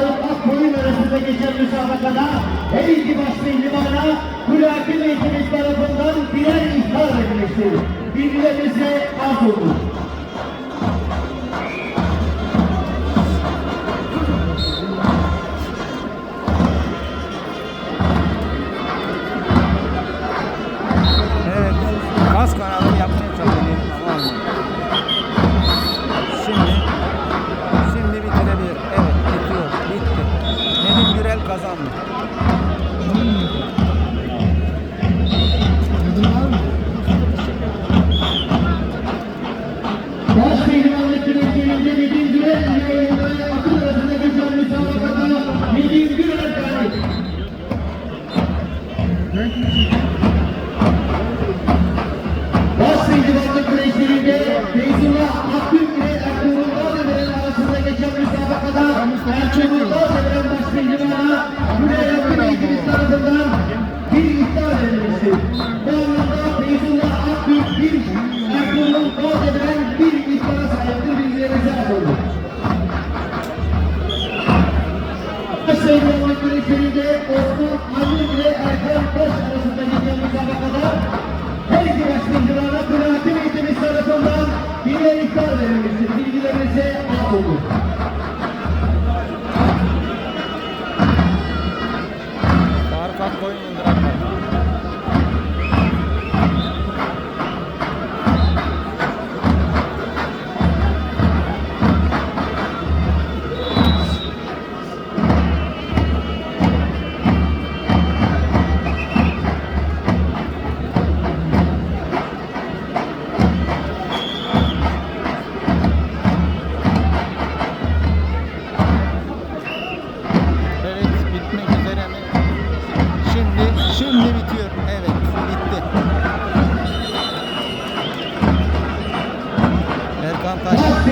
Faruk Akkoyun arasında geçen müsabakada her iki başlı limana Kulaki Meclis tarafından birer ihtar edilmiştir. Bilgilerinize az oldu. Evet. Kas kanalı yapmaya çalışıyorum kazandı. Edilmiştir. Bu anlamda Feyzullah Akgün bir Ertuğrul Dağdemir'in bir iptala sahiptir bilgilerinize atıldı. Sayın Güreşlerinde Osman Ali ile Erkan Taş Fantástico.